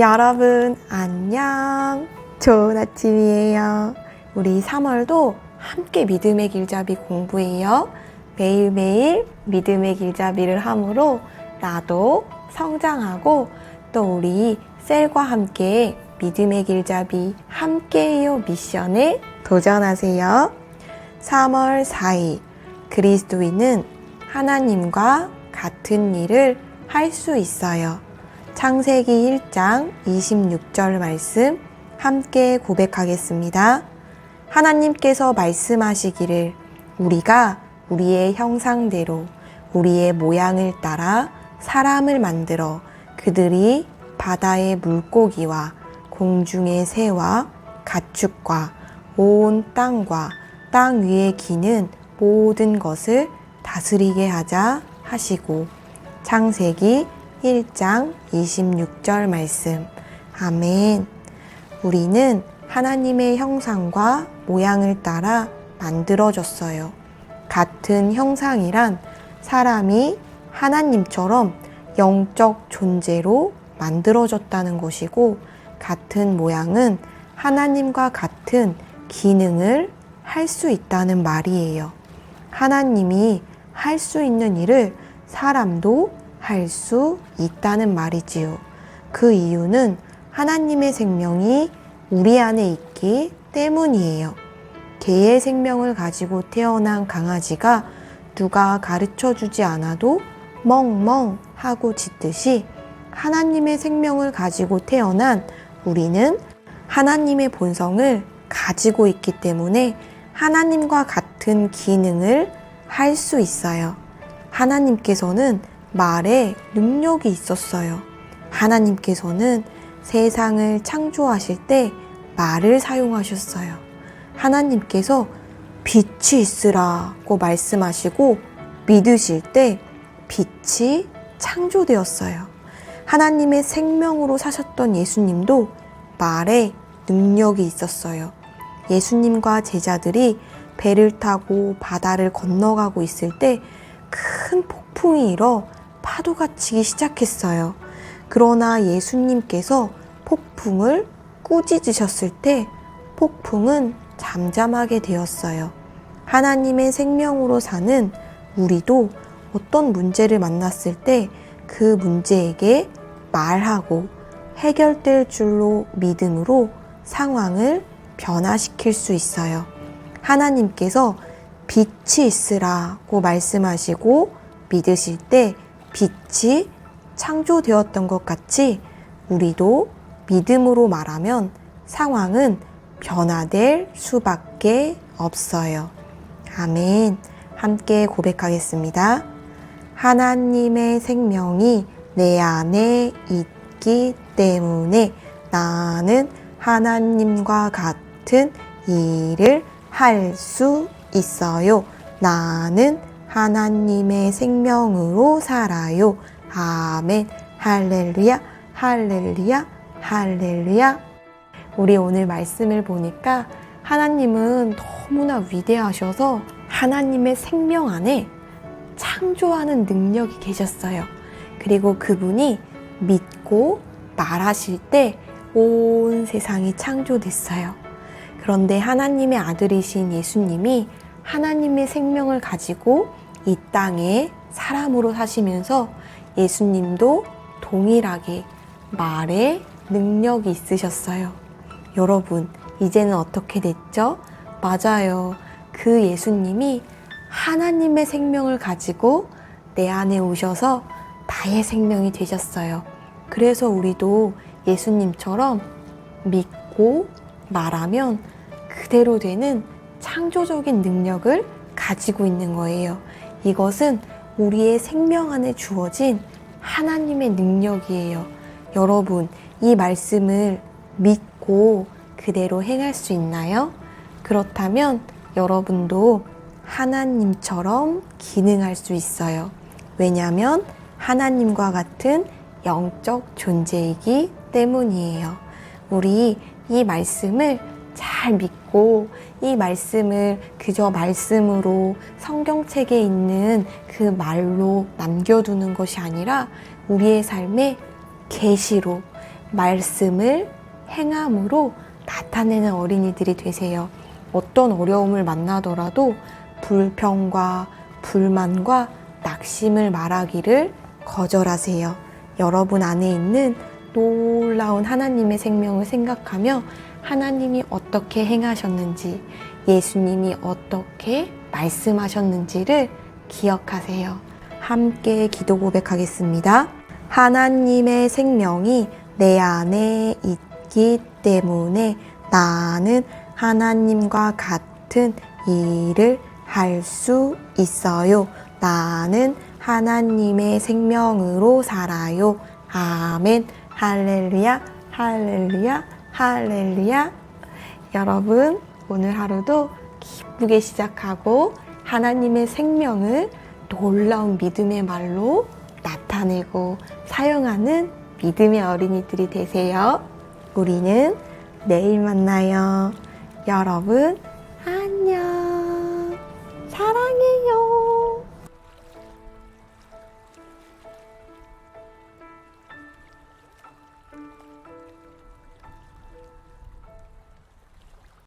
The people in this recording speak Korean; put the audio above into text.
여러분, 안녕. 좋은 아침이에요. 우리 3월도 함께 믿음의 길잡이 공부해요. 매일매일 믿음의 길잡이를 함으로 나도 성장하고 또 우리 셀과 함께 믿음의 길잡이 함께해요 미션에 도전하세요. 3월 4일 그리스도인은 하나님과 같은 일을 할 수 있어요. 창세기 1장 26절 말씀 함께 고백하겠습니다. 하나님께서 말씀하시기를 우리가 우리의 형상대로 우리의 모양을 따라 사람을 만들어 그들이 바다의 물고기와 공중의 새와 가축과 온 땅과 땅 위에 기는 모든 것을 다스리게 하자 하시고 창세기 1장 26절 말씀 아멘 우리는 하나님의 형상과 모양을 따라 만들어졌어요. 같은 형상이란 사람이 하나님처럼 영적 존재로 만들어졌다는 것이고 같은 모양은 하나님과 같은 기능을 할 수 있다는 말이에요. 하나님이 할 수 있는 일을 사람도 할 수 있다는 말이지요. 그 이유는 하나님의 생명이 우리 안에 있기 때문이에요. 개의 생명을 가지고 태어난 강아지가 누가 가르쳐 주지 않아도 멍멍 하고 짖듯이 하나님의 생명을 가지고 태어난 우리는 하나님의 본성을 가지고 있기 때문에 하나님과 같은 기능을 할 수 있어요. 하나님께서는 말에 능력이 있었어요. 하나님께서는 세상을 창조하실 때 말을 사용하셨어요. 하나님께서 빛이 있으라고 말씀하시고 믿으실 때 빛이 창조되었어요. 하나님의 생명으로 사셨던 예수님도 말에 능력이 있었어요. 예수님과 제자들이 배를 타고 바다를 건너가고 있을 때 큰 폭풍이 일어 파도가 치기 시작했어요. 그러나 예수님께서 폭풍을 꾸짖으셨을 때 폭풍은 잠잠하게 되었어요. 하나님의 생명으로 사는 우리도 어떤 문제를 만났을 때 그 문제에게 말하고 해결될 줄로 믿음으로 상황을 변화시킬 수 있어요. 하나님께서 빛이 있으라고 말씀하시고 믿으실 때 빛이 창조되었던 것 같이 우리도 믿음으로 말하면 상황은 변화될 수밖에 없어요. 아멘. 함께 고백하겠습니다. 하나님의 생명이 내 안에 있기 때문에 나는 하나님과 같은 일을 할 수 있어요. 나는 하나님의 생명으로 살아요. 아멘. 할렐루야, 할렐루야, 할렐루야. 우리 오늘 말씀을 보니까 하나님은 너무나 위대하셔서 하나님의 생명 안에 창조하는 능력이 계셨어요. 그리고 그분이 믿고 말하실 때 온 세상이 창조됐어요. 그런데 하나님의 아들이신 예수님이 하나님의 생명을 가지고 이 땅에 사람으로 사시면서 예수님도 동일하게 말에 능력이 있으셨어요. 여러분, 이제는 어떻게 됐죠? 맞아요. 그 예수님이 하나님의 생명을 가지고 내 안에 오셔서 나의 생명이 되셨어요. 그래서 우리도 예수님처럼 믿고 말하면 그대로 되는 창조적인 능력을 가지고 있는 거예요. 이것은 우리의 생명 안에 주어진 하나님의 능력이에요. 여러분, 이 말씀을 믿고 그대로 행할 수 있나요? 그렇다면 여러분도 하나님처럼 기능할 수 있어요. 왜냐하면 하나님과 같은 영적 존재이기 때문이에요. 우리 이 말씀을 잘 믿고 이 말씀을 그저 말씀으로 성경책에 있는 그 말로 남겨두는 것이 아니라 우리의 삶에 계시로 말씀을 행함으로 나타내는 어린이들이 되세요. 어떤 어려움을 만나더라도 불평과 불만과 낙심을 말하기를 거절하세요. 여러분 안에 있는 놀라운 하나님의 생명을 생각하며 하나님이 어떻게 행하셨는지, 예수님이 어떻게 말씀하셨는지를 기억하세요. 함께 기도 고백하겠습니다. 하나님의 생명이 내 안에 있기 때문에 나는 하나님과 같은 일을 할 수 있어요. 나는 하나님의 생명으로 살아요. 아멘. 할렐루야, 할렐루야, 할렐루야. 여러분, 오늘 하루도 기쁘게 시작하고 하나님의 생명을 놀라운 믿음의 말로 나타내고 사용하는 믿음의 어린이들이 되세요. 우리는 내일 만나요. 여러분, 안녕.